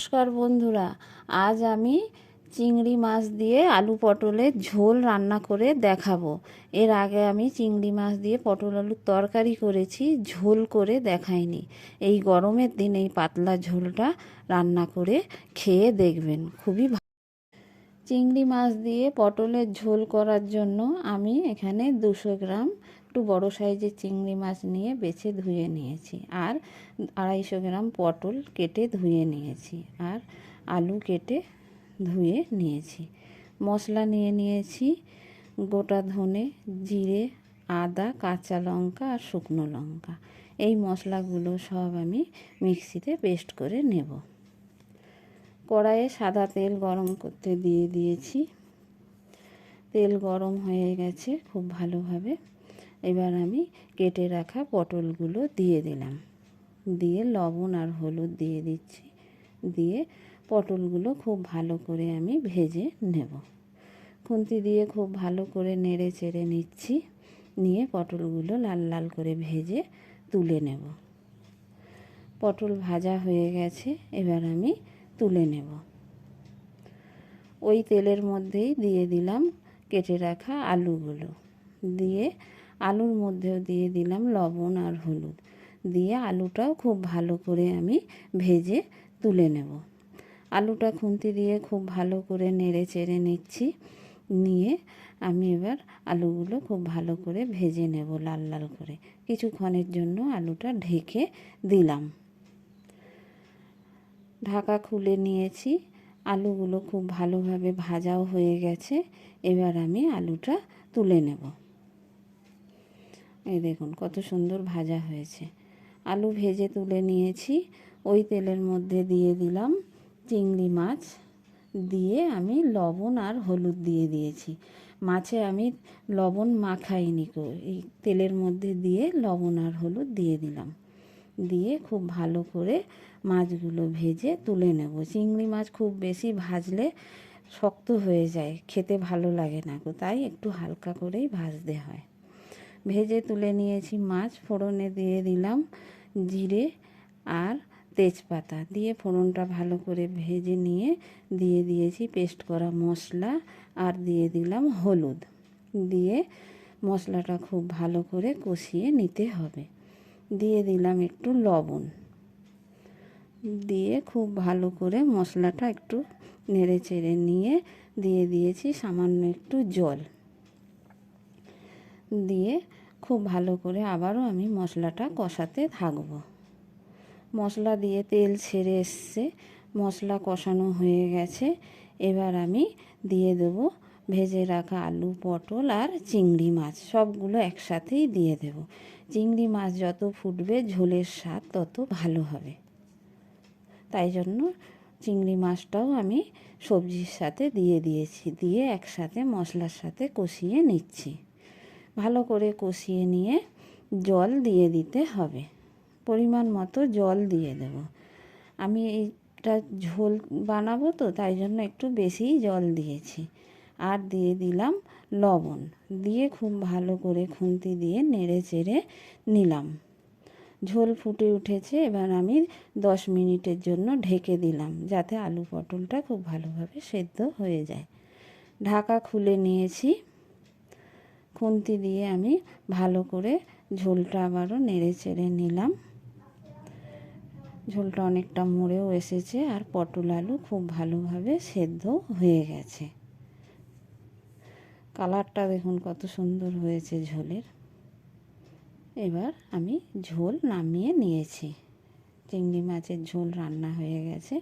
নমস্কার বন্ধুরা, আজ আমি চিংড়ি মাছ দিয়ে আলু পটলের ঝোল রান্না করে দেখাবো। এর আগে আমি চিংড়ি মাছ দিয়ে পটল আলুর তরকারি করেছি, ঝোল করে দেখাইনি। এই গরমের দিন এই পাতলা ঝোলটা রান্না করে খেয়ে দেখবেন, খুবই ভালো চিংড়ি মাছ দিয়ে পটলের ঝোল করার জন্য আমি এখানে দুশো গ্রাম একটু বড় সাইজের চিংড়ি মাছ নিয়ে বেছে ধুয়ে নিয়েছি। আর আড়াইশো গ্রাম পটল কেটে ধুয়ে নিয়েছি আর আলু কেটে ধুয়ে নিয়েছি। মশলা নিয়ে নিয়েছি গোটা ধনে, জিরে, আদা, কাঁচা লঙ্কা আর শুকনো লঙ্কা। এই মশলাগুলো সব আমি মিক্সিতে পেস্ট করে নেব। কড়াইয়ে সাদা তেল গরম করতে দিয়ে দিয়েছি। তেল গরম হয়ে গেছে খুব ভালোভাবে। এবার আমি কেটে রাখা পটলগুলো দিয়ে দিলাম। দিয়ে লবণ আর হলুদ দিয়ে দিচ্ছি। দিয়ে পটলগুলো খুব ভালো করে আমি ভেজে নেব। খুন্তি দিয়ে খুব ভালো করে নেড়ে চেড়ে নিচ্ছি। নিয়ে পটলগুলো লাল লাল করে ভেজে তুলে নেব। পটল ভাজা হয়ে গেছে, এবার আমি তুলে নেব। ওই তেলের মধ্যেই দিয়ে দিলাম কেটে রাখা আলুগুলো। দিয়ে আলুর মধ্যেও দিয়ে দিলাম লবণ আর হলুদ। দিয়ে আলুটাও খুব ভালো করে আমি ভেজে তুলে নেব। আলুটা খুন্তি দিয়ে খুব ভালো করে নেড়ে চেড়ে নিচ্ছি। নিয়ে আমি এবার আলুগুলো খুব ভালো করে ভেজে নেব লাল লাল করে। কিছুক্ষণের জন্য আলুটা ঢেকে দিলাম। ঢাকা খুলে নিয়েছি। আলুগুলো খুব ভালোভাবে ভাজাও হয়ে গেছে। এবার আমি আলুটা তুলে নেব। এই দেখুন, কত সুন্দর ভাজা হয়েছে। আলু ভেজে তুলে নিয়েছি। ওই তেলের মধ্যে দিয়ে দিলাম চিংড়ি মাছ। দিয়ে আমি লবণ আর হলুদ দিয়ে দিয়েছি। মাছে আমি লবণ মাখাইনি এই তেলের মধ্যে দিয়ে লবণ আর হলুদ দিয়ে দিলাম। দিয়ে খুব ভালো করে মাছগুলো ভেজে তুলে নেব। চিংড়ি মাছ খুব বেশি ভাজলে শক্ত হয়ে যায়, খেতে ভালো লাগে না তাই একটু হালকা করেই ভাজতে হয়। ভেজে তুলে নিয়েছি মাছ, ফোড়নে দিয়ে দিলাম জিরে আর তেজপাতা। দিয়ে ফোড়নটা ভালো করে ভেজে নিয়ে দিয়ে দিয়েছি পেস্ট করা মশলা আর দিয়ে দিলাম হলুদ। দিয়ে মশলাটা খুব ভালো করে কষিয়ে নিতে হবে। দিয়ে দিলাম একটু লবণ। দিয়ে খুব ভালো করে মশলাটা একটু নেড়ে চেড়ে নিয়ে দিয়ে দিয়েছি সামান্য একটু জল। দিয়ে খুব ভালো করে আবারও আমি মশলাটা কষাতে থাকব। মশলা দিয়ে তেল ছেড়ে এসছে, মশলা কষানো হয়ে গেছে। এবার আমি দিয়ে দেব ভেজে রাখা আলু, পটল আর চিংড়ি মাছ, সবগুলো একসাথেই দিয়ে দেব। চিংড়ি মাছ যত ফুটবে, ঝোলের স্বাদ তত ভালো হবে। তাই জন্য চিংড়ি মাছটাও আমি সবজির সাথে দিয়ে দিয়েছি, দিয়ে একসাথে মশলার সাথে কষিয়ে নিচ্ছি। ভালো করে কষিয়ে নিয়ে জল দিয়ে দিতে হবে। পরিমাণ মতো জল দিয়ে দেব। আমি এইটা ঝোল বানাবো তো, তাই জন্য একটু বেশিই জল দিয়েছি। আর দিয়ে দিলাম লবণ। দিয়ে খুব ভালো করে খুন্তি দিয়ে নেড়ে চেড়ে নিলাম। ঝোল ফুটে উঠেছে, এবার আমি দশ মিনিটের জন্য ঢেকে দিলাম, যাতে আলু পটলটা খুব ভালোভাবে সেদ্ধ হয়ে যায়। ঢাকা খুলে নিয়েছি। খুন্তি দিয়ে আমি ভালো করে ঝোলটা আবারও নেড়ে চেড়ে নিলাম। ঝোলটা অনেকটা মরেও এসেছে আর পটল আলু খুব ভালোভাবে সেদ্ধ হয়ে গেছে। কালারটা দেখুন কত সুন্দর হয়েছে ঝোলের। এবার আমি ঝোল নামিয়ে নিয়েছি। চিংড়ি মাছের ঝোল রান্না হয়ে গেছে।